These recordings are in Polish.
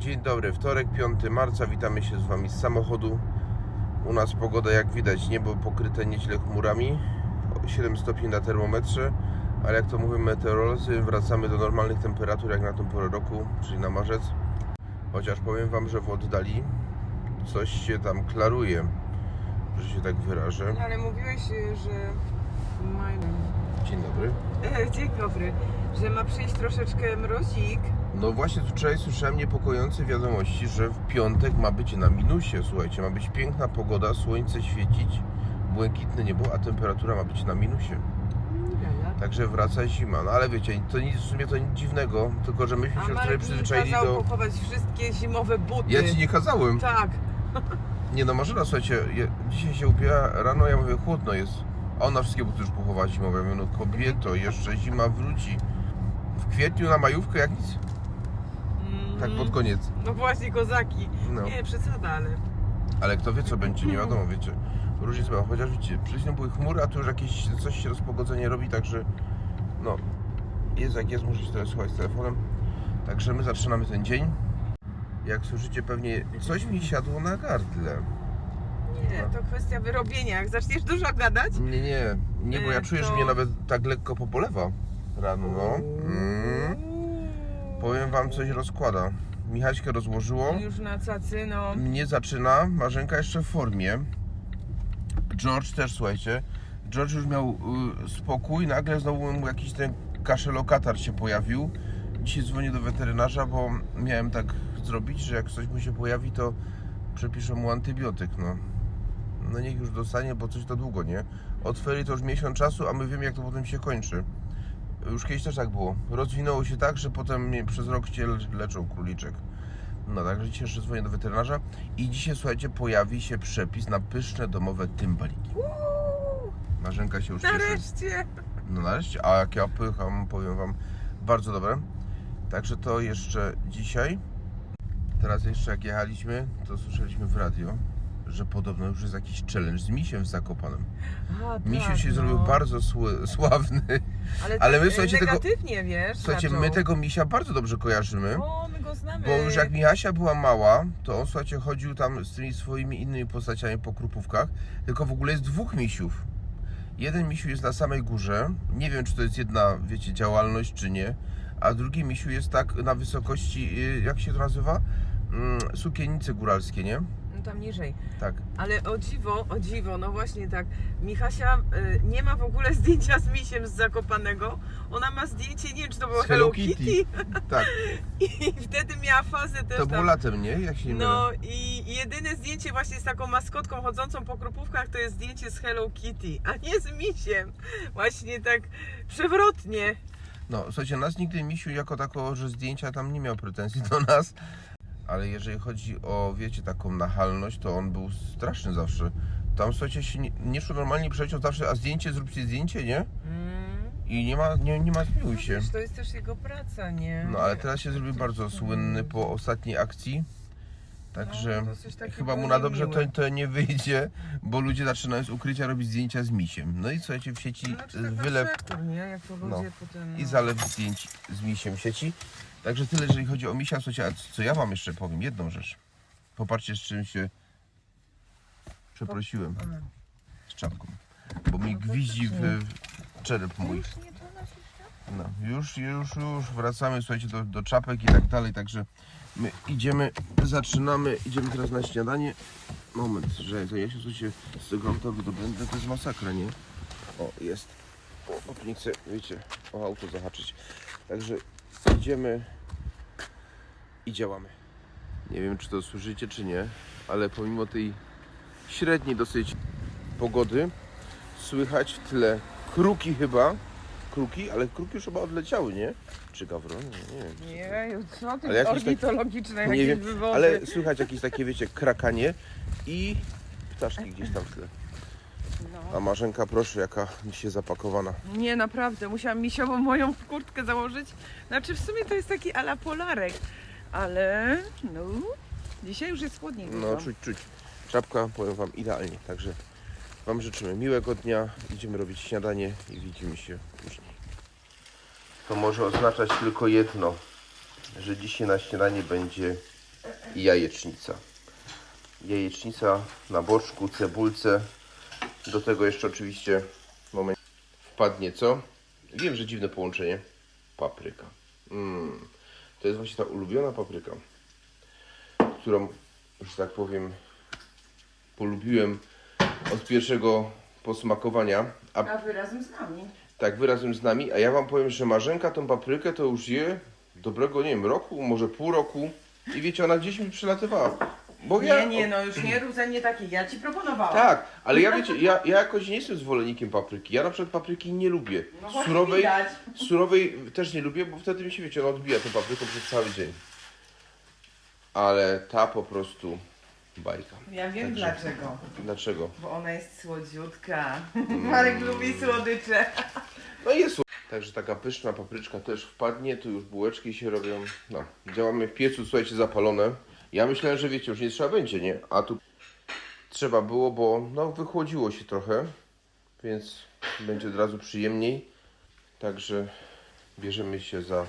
Dzień dobry, wtorek, 5 marca, witamy się z Wami z samochodu. U nas pogoda jak widać, niebo pokryte nieźle chmurami, 7 stopni na termometrze, ale jak to mówią meteorolodzy, wracamy do normalnych temperatur jak na tą porę roku, czyli na marzec. Chociaż powiem Wam, że w oddali coś się tam klaruje, że się tak wyrażę. Ale mówiłeś, że. Dzień dobry. Dzień dobry, że ma przyjść troszeczkę mrozik. No właśnie, wczoraj słyszałem niepokojące wiadomości, że w piątek ma być na minusie, słuchajcie, ma być piękna pogoda, słońce świecić, błękitne niebo, a temperatura ma być na minusie. Także wraca zima. No ale wiecie, to nic, w sumie to nic dziwnego, tylko że myśmy się wczoraj Marek mi przyzwyczaili kazał do... pochować wszystkie zimowe buty. Ja ci nie kazałem. Tak. Nie no, Marzena, słuchajcie, ja, dzisiaj się ubiera rano, ja mówię, chłodno jest. A ona wszystkie buty już pochowała zimowe. Ja mówię, no kobieto, jeszcze zima wróci. W kwietniu na majówkę jak nic. Tak pod koniec. No właśnie, kozaki. No. Nie, przesada, ale... Ale kto wie co będzie, nie wiadomo, wiecie. Różnie sprawa, chociaż przecież były chmury, a tu już jakieś coś się rozpogodzenie robi, także no, jest jak jest, muszę się teraz słuchać z telefonem. Także my zaczynamy ten dzień. Jak słyszycie pewnie, coś mi siadło na gardle. Nie, to kwestia wyrobienia. Jak zaczniesz dużo gadać... Nie, nie, nie, bo ja E, czuję, że mnie nawet tak lekko pobolewa rano, no. Mm. Powiem wam, coś rozkłada. Michaśkę rozłożyło. Już na cacy, no. mnie zaczyna, Marzenka jeszcze w formie. George też, słuchajcie. George już miał y, spokój, nagle znowu mu jakiś ten kaszelokatar się pojawił. Dzisiaj dzwonię do weterynarza, bo miałem tak zrobić, że jak coś mu się pojawi, to przepiszę mu antybiotyk, no. No niech już dostanie, bo coś to długo, nie? Od ferii to już miesiąc czasu, a my wiemy jak to potem się kończy. Już kiedyś też tak było. Rozwinęło się tak, że potem przez rok cię le- leczą króliczek. No także dzisiaj jeszcze dzwonię do weterynarza i dzisiaj słuchajcie pojawi się przepis na pyszne domowe tymbaliki. Marzenka się już cieszy. nareszcie. No nareszcie, a jak ja pycham, powiem wam, bardzo dobre. Także to jeszcze dzisiaj. Teraz jeszcze jak jechaliśmy, to słyszeliśmy w radio, że podobno już jest jakiś challenge z misiem w Zakopanem. A, Misiu tak, się no. zrobił bardzo sławny. Ale, ale tak, my, słuchajcie, tego- negatywnie, wiesz, Słuchajcie, zaczął. my tego misia bardzo dobrze kojarzymy. O, my go znamy. Bo już jak Michasia była mała, to on słuchajcie chodził tam z tymi swoimi innymi postaciami po krupówkach, tylko w ogóle jest dwóch misiów. Jeden misiu jest na samej górze, nie wiem czy to jest jedna, wiecie, działalność czy nie, a drugi misiu jest tak na wysokości, y, jak się to nazywa? Mm, Sukiennice góralskie, nie? Tam niżej. Tak. Ale o dziwo, o dziwo, no właśnie tak. Michasia y, nie ma w ogóle zdjęcia z misiem z Zakopanego. Ona ma zdjęcie, nie wiem czy to było Z Hello, Hello Kitty. Kitty. Tak, I wtedy miała fazę też to było tam. latem, nie? Jak się nie mylę. No i jedyne zdjęcie właśnie z taką maskotką chodzącą po krupówkach to jest zdjęcie z Hello Kitty, a nie z misiem. Właśnie tak przewrotnie. No, słuchajcie, nas nigdy Misiu jako tako, że zdjęcia tam nie miał pretensji do nas. Ale jeżeli chodzi o, wiecie, taką nachalność, to on był straszny zawsze. Tam, słuchajcie, się nie, nie szło normalnie przeciąg zawsze, a zdjęcie, zróbcie zdjęcie, nie? Mm. I nie ma, nie, nie ma zmiłuj No się. wiesz, to jest też jego praca, nie? No, ale teraz się zrobił bardzo słynny po ostatniej akcji. Także No, dosyć taki chyba mu na dobrze to, to nie wyjdzie, bo ludzie zaczynają z ukrycia robić zdjęcia z misiem. No i słuchajcie, w sieci Znaczy, tak wylew przekór, nie? Jak to No. ludzie potem... i zalew zdjęć z misiem w sieci. Także tyle, jeżeli chodzi o misia. Słuchajcie, a co ja wam jeszcze powiem? Jedną rzecz. Popatrzcie, z czym się przeprosiłem. Z czapką. Bo mi No gwizdzi w, w czerep mój. No, już, już, już wracamy, słuchajcie, do, do czapek i tak dalej, także my idziemy, zaczynamy, idziemy teraz na śniadanie. Moment, że to ja się słuchajcie, z tego auta wydobędę, to jest masakra, nie? O, jest. O, nie chcę, wiecie, o auto zahaczyć. Także idziemy i działamy. Nie wiem, czy to słyszycie, czy nie, ale pomimo tej średniej dosyć pogody, słychać w tle kruki chyba, kruki, ale kruki już chyba odleciały, nie? Czy gawrony? Nie, nie wiem. Nie, co ty, Ale jakieś tak- ornitologiczne Nie jakieś wiem, wywody. ale słychać jakieś takie, wiecie, krakanie i ptaszki gdzieś tam w tle. A Marzenka, proszę, jaka dzisiaj zapakowana. Nie, naprawdę, musiałam misiową moją kurtkę założyć. Znaczy w sumie to jest taki ala polarek, ale no, dzisiaj już jest chłodniej. No, czuć, czuć. Czapka, powiem Wam, idealnie. Także Wam życzymy miłego dnia. Idziemy robić śniadanie i widzimy się później. To może oznaczać tylko jedno, że dzisiaj na śniadanie będzie jajecznica. Jajecznica na boczku, cebulce. Do tego jeszcze oczywiście moment wpadnie co? Wiem, że dziwne połączenie. Papryka. Mm. To jest właśnie ta ulubiona papryka, którą, że tak powiem, polubiłem od pierwszego posmakowania, a A wy razem z nami. tak wy razem z nami, a ja wam powiem, że Marzenka tą paprykę to już je dobrego, nie wiem, roku, może pół roku i wiecie, ona gdzieś mi przylatywała. Bo ja, Nie, nie, no już nie rudzenie takich. Ja ci proponowałam. Tak, ale ja wiecie, ja, ja jakoś nie jestem zwolennikiem papryki. Ja na przykład papryki nie lubię. No właśnie Surowej, widać. surowej też nie lubię, bo wtedy mi się, wiecie, ona odbija tą papryką przez cały dzień. Ale ta po prostu bajka. Ja wiem Także- dlaczego. Dlaczego? Bo ona jest słodziutka. Marek lubi słodycze. No jest. sło- Także taka pyszna papryczka też wpadnie, tu już bułeczki się robią. No, działamy w piecu, słuchajcie, zapalone. Ja myślałem, że wiecie, już nie trzeba będzie, nie? A tu trzeba było, bo no wychłodziło się trochę, więc będzie od razu przyjemniej. Także bierzemy się za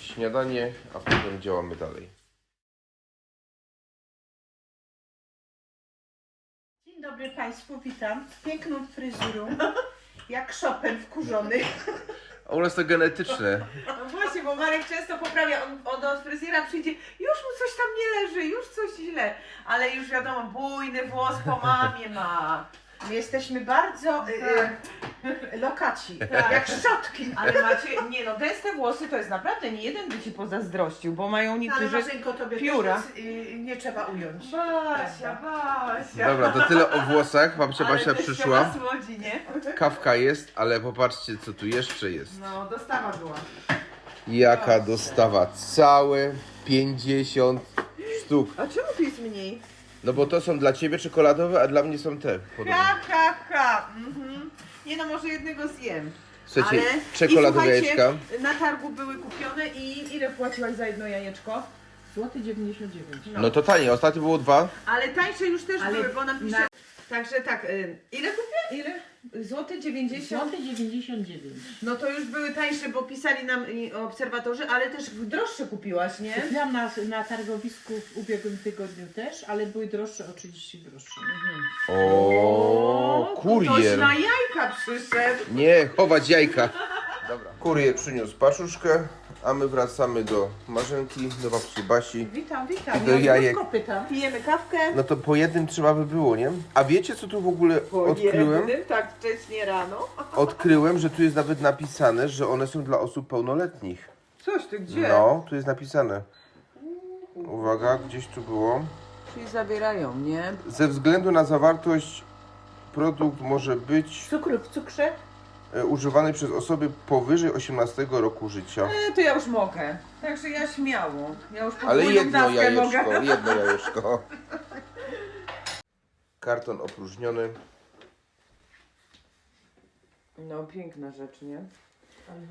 śniadanie, a potem działamy dalej. Dzień dobry Państwu, witam z piękną fryzurą, jak Chopin wkurzony. A u nas to genetyczne. No bo Marek często poprawia, on, on od fryzjera przyjdzie, już mu coś tam nie leży, już coś źle, ale już wiadomo, bujny włos po mamie ma. My jesteśmy bardzo y, y, lokaci, jak szczotki. Ale macie, nie no, gęste włosy to jest naprawdę, nie jeden by ci pozazdrościł, bo mają Ale niektórzy... Marzenko, tobie pióra. też nic, y, nie trzeba ująć. Basia, Basia. Dobra, to tyle o włosach. Babcia Ale Basia też przyszła. słodzi, nie? Kawka jest, ale popatrzcie, co tu jeszcze jest. No, dostawa była. Jaka dostawa? Całe 50 sztuk. A czemu tu jest mniej? No bo to są dla ciebie czekoladowe, a dla mnie są te. podobne. Ha, ha, ha. Mhm. Nie no, może jednego zjem. Słuchajcie, Ale- czekoladowe I słuchajcie, jajeczka. Na targu były kupione i ile płaciłaś za jedno jajeczko? Złoty 99. No to tanie, ostatnio było dwa. Ale tańsze już też Ale były, bo nam pisze. na- Także tak, y, ile kupię? Ile? Złoty 90? Złoty 99. No to już były tańsze, bo pisali nam obserwatorzy, ale też droższe kupiłaś, nie? Kupiłam na, na targowisku w ubiegłym tygodniu też, ale były droższe o 30 groszy. O, Ktoś kurier. na jajka przyszedł. Nie, chować jajka. Dobra. Kurier przyniósł paszuszkę, a my wracamy do Marzenki, do babci Basi. Witam, witam. I do Ja jajek. pytam. Pijemy kawkę. No to po jednym trzeba by było, nie? A wiecie co tu w ogóle Po odkryłem? jednym, tak wcześnie rano. Odkryłem, że tu jest nawet napisane, że one są dla osób pełnoletnich. Coś ty gdzie? No, tu jest napisane. Uwaga, gdzieś tu było. Czyli zabierają, nie? Ze względu na zawartość produkt może być Cukru w cukrze? E, używany przez osoby powyżej 18 roku życia. E, to ja już mogę. Także ja śmiało. Ja już Ale jedno jajeczko, mogę. jedno jajeczko. Karton opróżniony. No piękna rzecz, nie?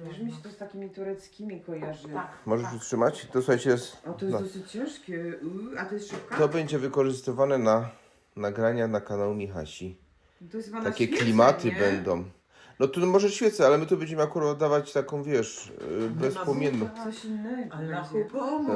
Wiesz, mi się to z takimi tureckimi kojarzy. Tak. Możesz przytrzymać? To słuchajcie, jest, A to jest no, dosyć ciężkie. A to jest szybka? to będzie wykorzystywane na nagrania na kanał Michasi. To jest chyba na Takie świece, klimaty nie? będą. No tu może świecę, ale my tu będziemy akurat dawać taką, wiesz, bezpłomienną. Coś innego. Allahu będzie. pomóż,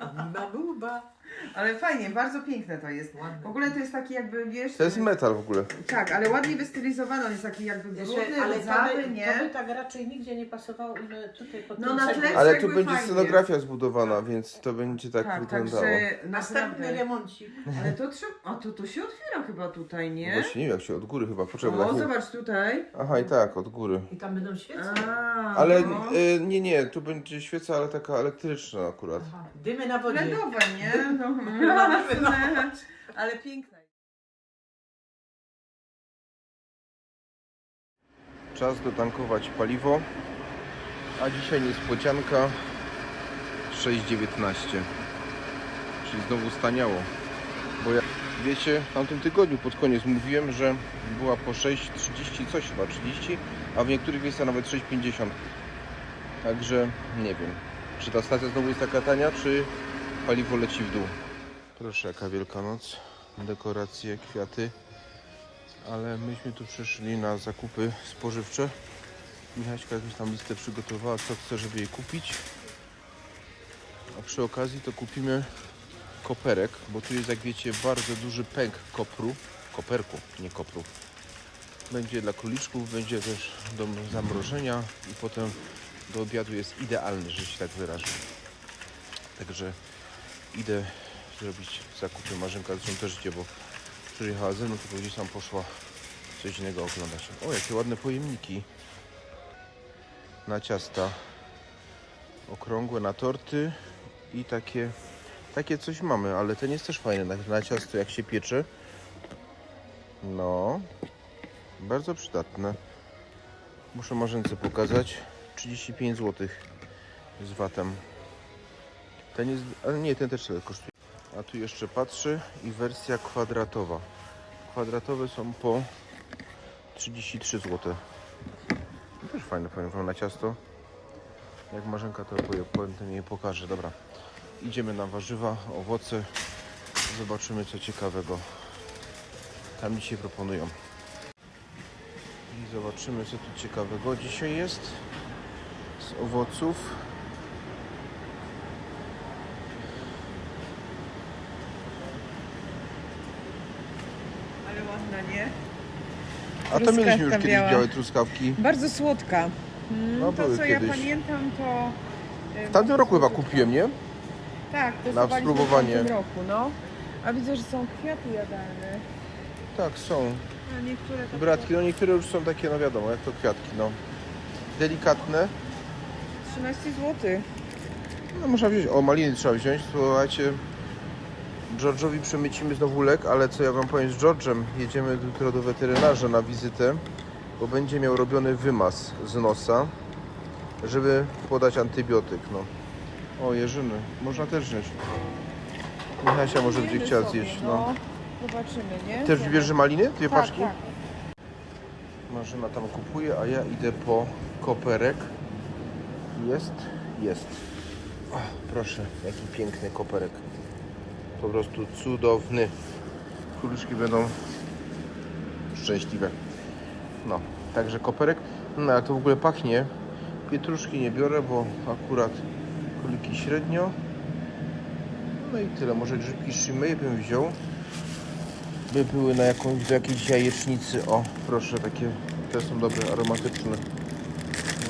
anima buba. Ale fajnie, bardzo piękne to jest. W ogóle to jest taki jakby, wiesz... To jest metal w ogóle. Tak, ale ładnie wystylizowany, on jest taki jakby brudny, ale to by, to by nie? tak raczej nigdzie nie pasowało ile tutaj pod No tym na tle- Ale jakby tu będzie fajnie. scenografia zbudowana, więc to będzie tak, Tak, wyglądało. także Następny naprawdę... remoncik. Ale to trzeba... A to, to się otwiera chyba tutaj, nie? Właśnie nie wiem, jak się od góry chyba potrzeba. O, zobacz tutaj. Aha, i tak, od góry. I tam będą świece. A, Ale no. y, nie, nie, tu będzie świeca, ale taka elektryczna akurat. Aha. Dymy na wodzie. LEDowe, nie? No, no. ale piękne. Czas dotankować paliwo. A dzisiaj niespodzianka 6,19. Czyli znowu staniało. Bo jak wiecie, w tamtym tygodniu pod koniec mówiłem, że była po 6,30 coś chyba 30, a w niektórych miejscach nawet 6,50. Także nie wiem, czy ta stacja znowu jest taka tania, czy paliwo leci w dół. Proszę, jaka Wielkanoc. Dekoracje, kwiaty. Ale myśmy tu przyszli na zakupy spożywcze. Michaśka jakąś tam listę przygotowała, co chce, żeby jej kupić. A przy okazji to kupimy koperek, bo tu jest, jak wiecie, bardzo duży pęk kopru, koperku, nie kopru. Będzie dla króliczków, będzie też do zamrożenia i potem do obiadu jest idealny, że się tak wyrażę. Także idę zrobić zakupy. Marzenka zresztą też idzie, bo przyjechała ze mną, tylko gdzieś tam poszła coś innego oglądać. O, jakie ładne pojemniki na ciasta. Okrągłe na torty i takie, takie coś mamy, ale ten jest też fajny na, na ciasto, jak się piecze. No, bardzo przydatne. Muszę Marzence pokazać. 35 zł z VAT-em. Ten jest, ale nie, ten też tyle kosztuje. A tu jeszcze patrzę i wersja kwadratowa. Kwadratowe są po 33 zł. Też fajne, powiem wam, na ciasto. Jak Marzenka to poje, potem jej pokaże. Dobra, idziemy na warzywa, owoce. Zobaczymy co ciekawego tam dzisiaj proponują. I zobaczymy co tu ciekawego dzisiaj jest z owoców. Ale ładna, nie? A to mieliśmy już kiedyś biała. białe truskawki. Bardzo słodka. Mm, No, to były co kiedyś. ja pamiętam to... y, W tamtym roku chyba kupiłem, nie? Tak, to na spróbowanie. w tamtym roku, no. A widzę, że są kwiaty jadalne. Tak, są. A niektóre to... Bratki, no niektóre już są takie, no wiadomo, jak to kwiatki, no. Delikatne. 13 zł. No można wziąć, o maliny trzeba wziąć, słuchajcie. George'owi przemycimy znowu lek, ale co ja wam powiem z George'em, jedziemy jutro do weterynarza na wizytę, bo będzie miał robiony wymaz z nosa, żeby podać antybiotyk, no. O, jeżyny, można też wziąć. Michasia może będzie chciała zjeść, no. Zobaczymy, nie? Też Zjemy. bierze maliny, dwie tak, paczki? Tak. Marzena tam kupuje, a ja idę po koperek. Jest? Jest. O, proszę, jaki piękny koperek. Po prostu cudowny. Króliczki będą szczęśliwe. No, także koperek. No, jak to w ogóle pachnie. Pietruszki nie biorę, bo akurat króliki średnio. No i tyle. Może grzybki shimei bym wziął by były na jakąś, do jakiejś jajecznicy. O, proszę, takie te są dobre, aromatyczne.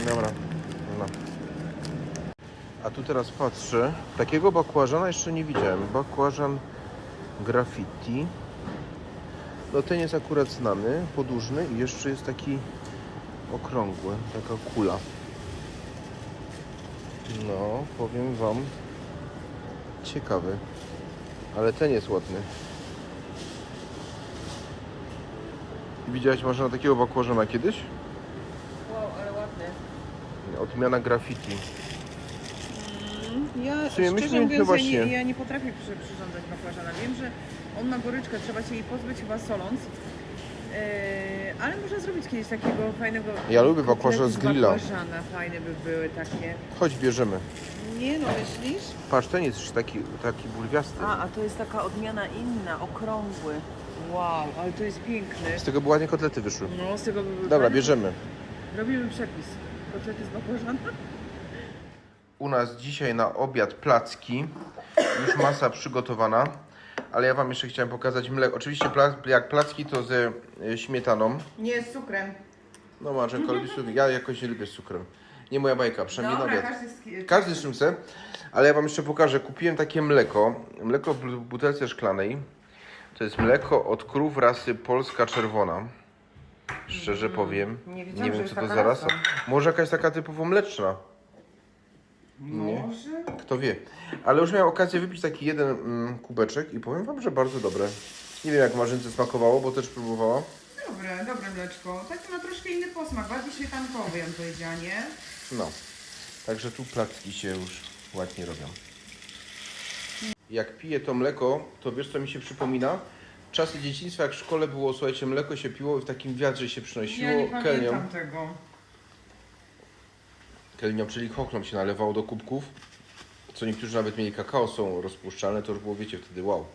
Dobra, tu teraz patrzę, takiego bakłażana jeszcze nie widziałem. Bakłażan graffiti. No ten jest akurat znany, podłużny i jeszcze jest taki okrągły, taka kula. No, powiem Wam, ciekawy. Ale ten jest ładny. Widziałaś może takiego bakłażana kiedyś? Wow, ale ładny. Odmiana graffiti. Ja W sumie szczerze myśmy- mówiąc, właśnie. ja, nie, ja nie potrafię przy, przyrządzać bakłażana. Wiem, że on ma goryczkę, trzeba się jej pozbyć chyba soląc. Yy, ale można zrobić kiedyś takiego fajnego... Ja lubię bakłażan kotlety z grilla. bakłażana fajne by były takie. Chodź, bierzemy. Nie no, myślisz? Patrz, ten jest już taki, taki bulwiasty. A, a to jest taka odmiana inna, okrągły. Wow, ale to jest piękny. Z tego by ładnie kotlety wyszły. No, z tego by były Dobra, fajne. bierzemy. Robimy przepis. Kotlety z bakłażana. U nas dzisiaj na obiad placki. Już masa przygotowana. Ale ja Wam jeszcze chciałem pokazać mleko. Oczywiście pla, jak placki to ze e, śmietaną. Nie, z cukrem. No Marzenko, lubisz cukier? Ja jakoś nie lubię z cukrem. Nie moja bajka, przynajmniej na Dobra, obiad. każdy z... Każdy z czym chce, ale ja Wam jeszcze pokażę. Kupiłem takie mleko, mleko w butelce szklanej. To jest mleko od krów rasy polska czerwona. Szczerze powiem, nie nie, wiedziałam, że wiem jest co to taka za rasa. rasa. Może jakaś taka typowo mleczna. Może? kto wie. Ale już miałem okazję wypić taki jeden mm, kubeczek i powiem Wam, że bardzo dobre. Nie wiem jak Marzynce smakowało, bo też próbowała. Dobre, dobre mleczko. Taki ma troszkę inny posmak, bardziej śmietankowy, ja bym powiedziała, nie? No, także tu placki się już ładnie robią. Jak piję to mleko, to wiesz co mi się przypomina? Czasy dzieciństwa, jak w szkole było, słuchajcie, mleko się piło i w takim wiadrze się przynosiło Ja nie kelnią. pamiętam tego. Kelnią, czyli chochlą się nalewało do kubków. Co niektórzy nawet mieli kakao, są rozpuszczalne, to już było, wiecie, wtedy wow.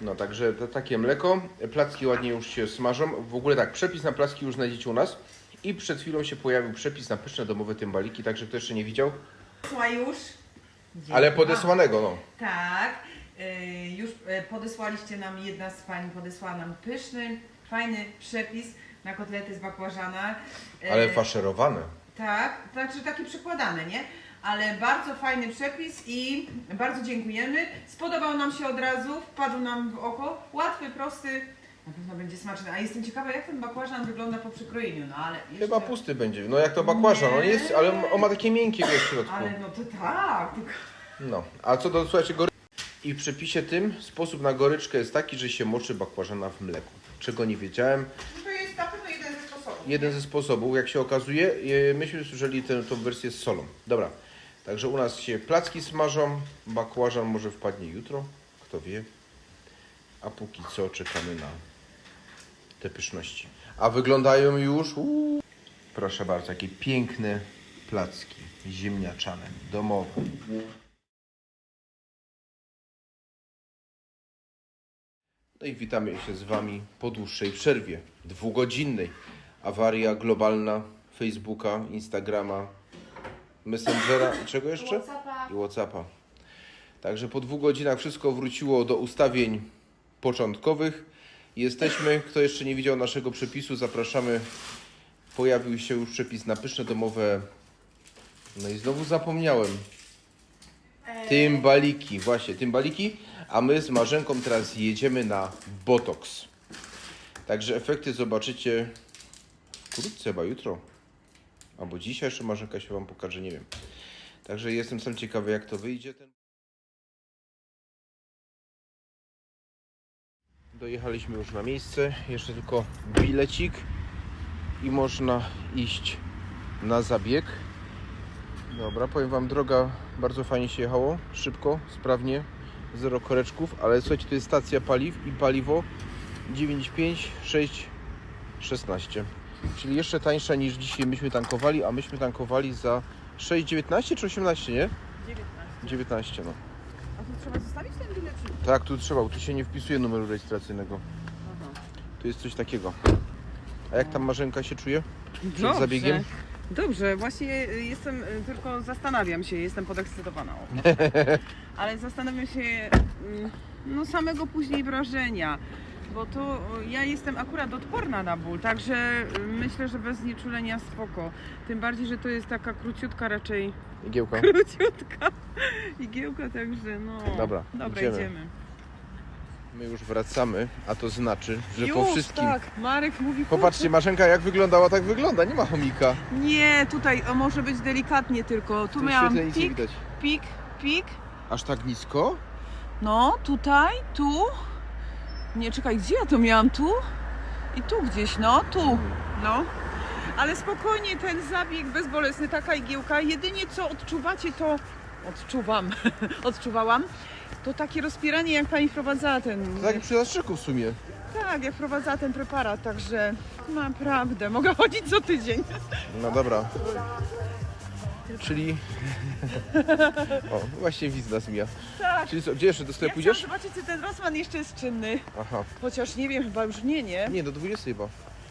No, także to, takie mleko. Placki ładnie już się smażą. W ogóle tak, przepis na placki już znajdziecie u nas. I przed chwilą się pojawił przepis na pyszne domowe tymbaliki, także kto jeszcze nie widział, Słuchaj już. ale podesłanego, no. Tak. Yy, e, podesłaliście nam, jedna z Pani podesłała nam pyszny, fajny przepis na kotlety z bakłażana. E, Ale faszerowane. Tak, znaczy taki przekładany, nie? Ale bardzo fajny przepis i bardzo dziękujemy. Spodobał nam się od razu, wpadł nam w oko. Łatwy, prosty, na pewno będzie smaczny. A jestem ciekawa, jak ten bakłażan wygląda po przykrojeniu, no ale jeszcze... Chyba pusty będzie. No jak to bakłażan, on jest, ale on ma takie miękkie w środku. Ale no to tak, tylko... No, a co do, słuchajcie, gory... I w przepisie tym sposób na goryczkę jest taki, że się moczy bakłażana w mleku. Czego nie wiedziałem. No to jest na pewno jeden ze sposobów. Jeden ze sposobów, jak się okazuje, e, myśmy słyszeli tę, tą wersję z solą. Dobra, także u nas się placki smażą, bakłażan może wpadnie jutro, kto wie. A póki co czekamy na te pyszności. A wyglądają już... Proszę bardzo, jakie piękne placki ziemniaczane, domowe. No i witamy się z Wami po dłuższej przerwie, dwugodzinnej. Awaria globalna Facebooka, Instagrama, Messengera i czego jeszcze? I Whatsappa. Także po dwóch godzinach wszystko wróciło do ustawień początkowych. Jesteśmy, kto jeszcze nie widział naszego przepisu, zapraszamy. Pojawił się już przepis na pyszne domowe. No i znowu zapomniałem. Tymbaliki, właśnie, tymbaliki. A my z Marzenką teraz jedziemy na Botox. Także efekty zobaczycie wkrótce, chyba jutro. Albo dzisiaj jeszcze Marzenka się Wam pokaże, nie wiem. Także jestem sam ciekawy, jak to wyjdzie. Ten... Dojechaliśmy już na miejsce. Jeszcze tylko bilecik i można iść na zabieg. Dobra, powiem Wam, droga bardzo fajnie się jechało, szybko, sprawnie, zero koreczków, ale słuchajcie, to jest stacja paliw i paliwo 9,5, 6, 16. Czyli jeszcze tańsza niż dzisiaj myśmy tankowali, a myśmy tankowali za 6,19 czy 18, nie? 19, no. A tu trzeba zostawić ten bilecik? Tak, tu trzeba, bo tu się nie wpisuje numeru rejestracyjnego. Tu jest coś takiego. A jak tam Marzenka się czuje? Przed zabiegiem? Dobrze, właśnie y, jestem, y, tylko zastanawiam się, jestem podekscytowana. Ale zastanawiam się mm, no, samego później wrażenia, bo to y, ja jestem akurat odporna na ból, także myślę, że bez znieczulenia spoko. Tym bardziej, że to jest taka króciutka raczej, Igiełka. króciutka igiełka, także no. Dobra, Dobra, idziemy. idziemy. My już wracamy, a to znaczy, że po Już, wszystkim... tak, Marek mówi, Popatrzcie, Marzenka jak wyglądała, tak wygląda, nie ma chomika. Nie, tutaj o, może być delikatnie tylko. Tu Tu miałam świetle nic nie pik, widać. pik, pik. Aż tak nisko? No, tutaj, tu. Nie, czekaj, gdzie ja to miałam? Tu? I tu gdzieś, no, tu. No. Ale spokojnie, ten zabieg bezbolesny, taka igiełka. Jedynie co odczuwacie, to odczuwam, odczuwałam. To takie rozpieranie, jak pani wprowadzała ten. Tak przy zastrzyku w sumie. Tak, jak wprowadzała ten preparat, także naprawdę mogę chodzić co tydzień. No dobra. Czyli... O, właśnie widz nas mija. Tak. Czyli co, gdzie jeszcze do Ja sklepu chciałam idziesz? zobaczyć, czy ten Rosman jeszcze jest czynny. Aha. Chociaż nie wiem, chyba już nie, nie? Nie, do 20 chyba.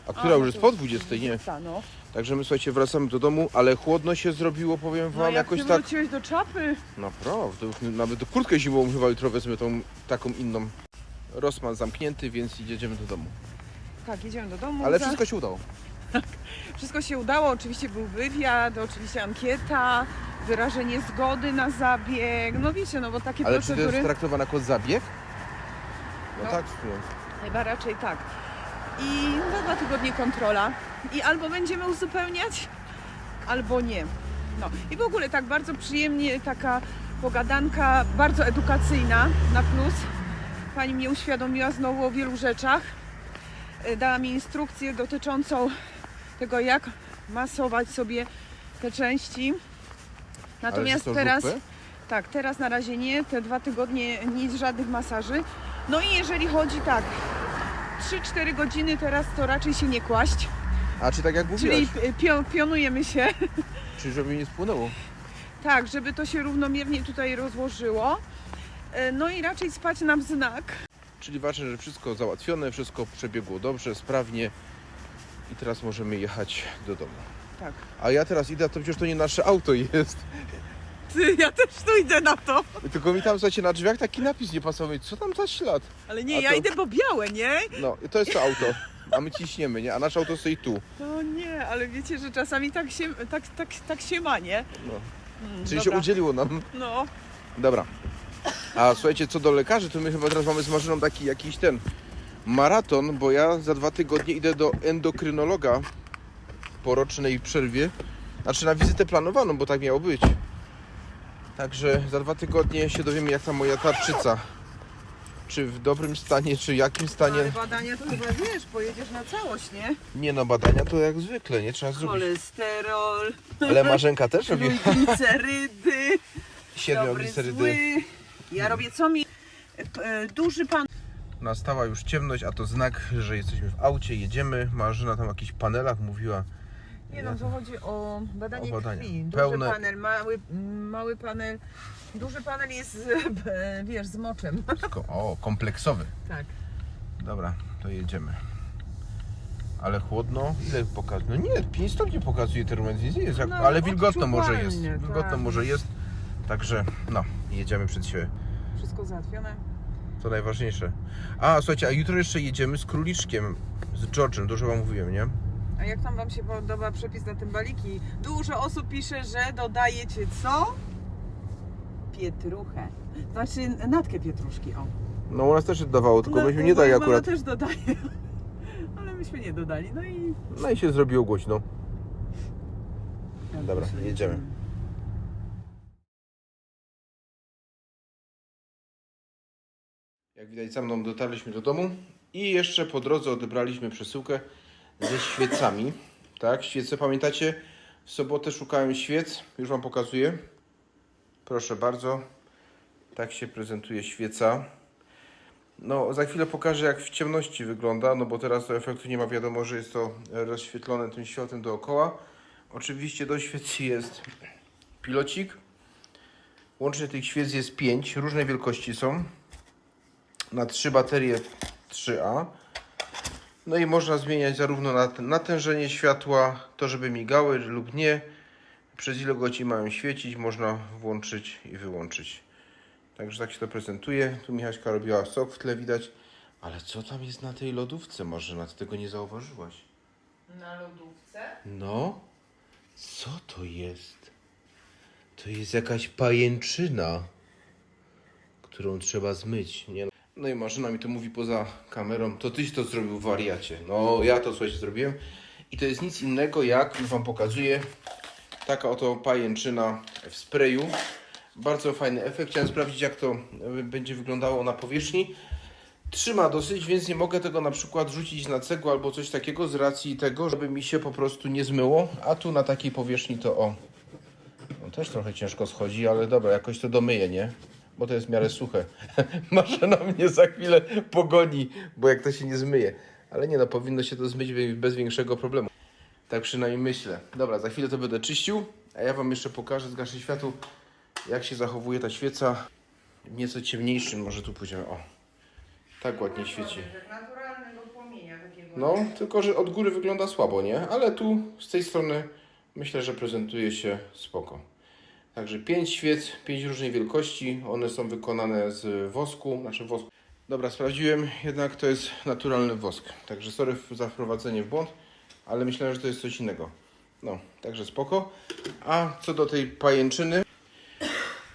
A która no już jest to po 20, nie. Ta, no. Także my słuchajcie, wracamy do domu, ale chłodno się zrobiło, powiem wam, No jak jakoś ty tak. wróciłeś do czapy. Naprawdę, nawet kurtkę zimową chyba jutro wezmę tą taką inną. Rosman zamknięty, więc jedziemy do domu. Tak, jedziemy do domu. Ale Za- wszystko się udało. Wszystko się udało. Oczywiście był wywiad, oczywiście ankieta, wyrażenie zgody na zabieg. No wiecie, no bo takie Ale czy to procedury jest traktowane jako zabieg? No, No. tak, w sumie. chyba raczej tak. I za dwa tygodnie kontrola. I albo będziemy uzupełniać, albo nie. No i w ogóle tak bardzo przyjemnie taka pogadanka, bardzo edukacyjna na plus. Pani mnie uświadomiła znowu o wielu rzeczach. E, Dała mi instrukcję dotyczącą tego, jak masować sobie te części. Natomiast teraz, tak, teraz na razie nie, te dwa tygodnie nic, żadnych masaży. No i jeżeli chodzi tak, 3-4 godziny teraz to raczej się nie kłaść, A czy tak jak mówiłaś, czyli pi- pio, pionujemy się, czyli żeby mi nie spłynęło? tak, żeby to się równomiernie tutaj rozłożyło. E, No i raczej spać na wznak. Czyli ważne, że wszystko załatwione, wszystko przebiegło dobrze, sprawnie i teraz możemy jechać do domu. Tak. A ja teraz idę, to przecież to nie nasze auto jest. Ty, ja też tu idę na to. Tylko mi tam, słuchajcie, na drzwiach taki napis nie pasował. Mówię, Co tam za ślad? Ale nie, A ja to- idę po białe, nie? No, to jest to auto. A my ciśniemy, nie? A nasze auto stoi tu. To nie, ale wiecie, że czasami tak się, tak, tak, tak się ma, nie? No. Mm, Czyli dobra. się udzieliło nam. No, Dobra. A słuchajcie, co do lekarzy, to my chyba teraz mamy z Marzyną taki jakiś ten maraton, bo ja za dwa tygodnie idę do endokrynologa po rocznej przerwie. Znaczy na wizytę planowaną, bo tak miało być. Także za dwa tygodnie się dowiemy, jak ta moja tarczyca. Czy w dobrym stanie, czy jakim stanie. ale badania to chyba wiesz, pojedziesz na całość, nie? Nie no, badania to jak zwykle, nie trzeba zrobić. Cholesterol, Ale Marzenka też robi glicerydy, dobry, siedmioglicerydy. zły. Ja robię co mi... e, Duży pan Nastała już ciemność, a to znak, że jesteśmy w aucie, jedziemy. Marzena tam o jakichś panelach mówiła. Nie no, to chodzi o badanie O badania. krwi. Duży Pełne- panel, mały, mały panel. Duży panel jest, z, wiesz, z moczem. Ko- O, kompleksowy. Tak. Dobra, to jedziemy. Ale chłodno? Ile pokazuje? No nie, 5 stopni pokazuje termometr, nie jest jak, No, ale wilgotno może jest. odczuwalnie, Wilgotno tak. może jest. Także, no, jedziemy przed siebie. Wszystko załatwione. To najważniejsze. A, słuchajcie, a jutro jeszcze jedziemy z króliczkiem, z George'em, dużo wam mówiłem, nie? A jak tam Wam się podoba przepis na tym baliki? Dużo osób pisze, że dodajecie co? Pietruchę. Znaczy natkę pietruszki, o. No u nas też się dawało, tylko No, myśmy nie dali moja mama akurat. też dodaje. Ale myśmy nie dodali. No i... No i się zrobiło głośno. Dobra, jedziemy. Jak widać za mną dotarliśmy do domu i jeszcze po drodze odebraliśmy przesyłkę ze świecami. Tak, świece, pamiętacie? W sobotę szukałem świec, już Wam pokazuję. Proszę bardzo, tak się prezentuje świeca. No, za chwilę pokażę, jak w ciemności wygląda, no bo teraz do efektu nie ma wiadomo, że jest to rozświetlone tym światłem dookoła. Oczywiście do świecy jest pilocik. Łącznie tych świec jest 5, różnej wielkości są. Na trzy baterie 3A. No i można zmieniać zarówno nat- natężenie światła, to żeby migały lub nie. Przez ile godzin mają świecić, można włączyć i wyłączyć. Także tak się to prezentuje. Tu Michaśka robiła sok w tle widać. Ale co tam jest na tej lodówce, Marzena? Ty tego nie zauważyłaś. Na lodówce? No, co to jest? To jest jakaś pajęczyna, którą trzeba zmyć. Nie? No i Marzena mi to mówi poza kamerą, to tyś to zrobił wariacie. No, ja to słuchajcie zrobiłem. I to jest nic innego jak, już Wam pokazuję, taka oto pajęczyna w sprayu. Bardzo fajny efekt. Chciałem sprawdzić, jak to e, będzie wyglądało na powierzchni. Trzyma dosyć, więc nie mogę tego na przykład rzucić na cegłę albo coś takiego z racji tego, żeby mi się po prostu nie zmyło. A tu na takiej powierzchni to o. No też trochę ciężko schodzi, ale dobra, jakoś to domyję, nie? Bo to jest w miarę suche. Maszyna mnie za chwilę pogoni, bo jak to się nie zmyje. Ale nie no, powinno się to zmyć bez większego problemu. Tak przynajmniej myślę. Dobra, za chwilę to będę czyścił, a ja Wam jeszcze pokażę, zgaszę światło, jak się zachowuje ta świeca w nieco ciemniejszym, może tu pójdziemy, o. Tak ładnie świeci. Naturalnego płomienia takiego. No, tylko że od góry wygląda słabo, nie? Ale tu z tej strony myślę, że prezentuje się spoko. Także pięć świec, pięć różnej wielkości. One są wykonane z wosku, znaczy wosku. Dobra, sprawdziłem, jednak to jest naturalny wosk. Także sorry za wprowadzenie w błąd, ale myślałem, że to jest coś innego. No, także spoko. A co do tej pajęczyny,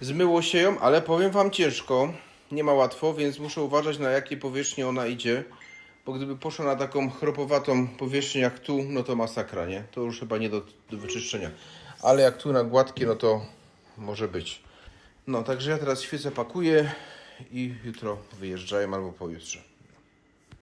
zmyło się ją, ale powiem Wam ciężko. Nie ma łatwo, więc muszę uważać na jakiej powierzchni ona idzie. Bo gdyby poszła na taką chropowatą powierzchnię jak tu, no to masakra, nie? To już chyba nie do, do wyczyszczenia. Ale jak tu na gładkie, no to może być. No, także ja teraz świecę pakuję i jutro wyjeżdżają albo pojutrze.